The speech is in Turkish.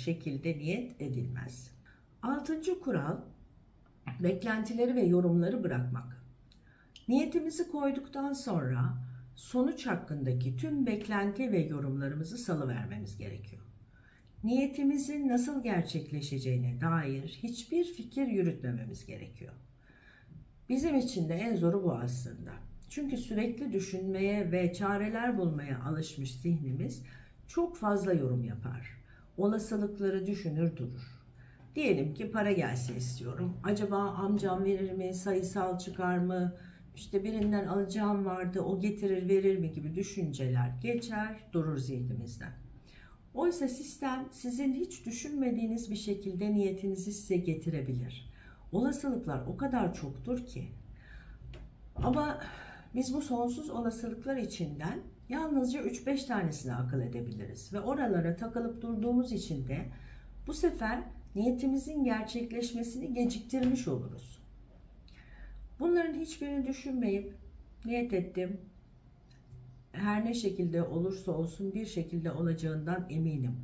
şekilde niyet edilmez. Altıncı kural beklentileri ve yorumları bırakmak. Niyetimizi koyduktan sonra sonuç hakkındaki tüm beklenti ve yorumlarımızı salıvermemiz gerekiyor. Niyetimizin nasıl gerçekleşeceğine dair hiçbir fikir yürütmememiz gerekiyor. Bizim için de en zoru bu aslında. Çünkü sürekli düşünmeye ve çareler bulmaya alışmış zihnimiz çok fazla yorum yapar. Olasılıkları düşünür durur. Diyelim ki para gelsin istiyorum. Acaba amcam verir mi, sayısal çıkar mı, işte birinden alacağım vardı, o getirir verir mi gibi düşünceler geçer durur zihnimizden. Oysa sistem sizin hiç düşünmediğiniz bir şekilde niyetinizi size getirebilir. Olasılıklar o kadar çoktur ki. Ama biz bu sonsuz olasılıklar içinden yalnızca 3-5 tanesini akıl edebiliriz. Ve oralara takılıp durduğumuz için de bu sefer niyetimizin gerçekleşmesini geciktirmiş oluruz. Bunların hiçbirini düşünmeyip niyet ettim. Her ne şekilde olursa olsun bir şekilde olacağından eminim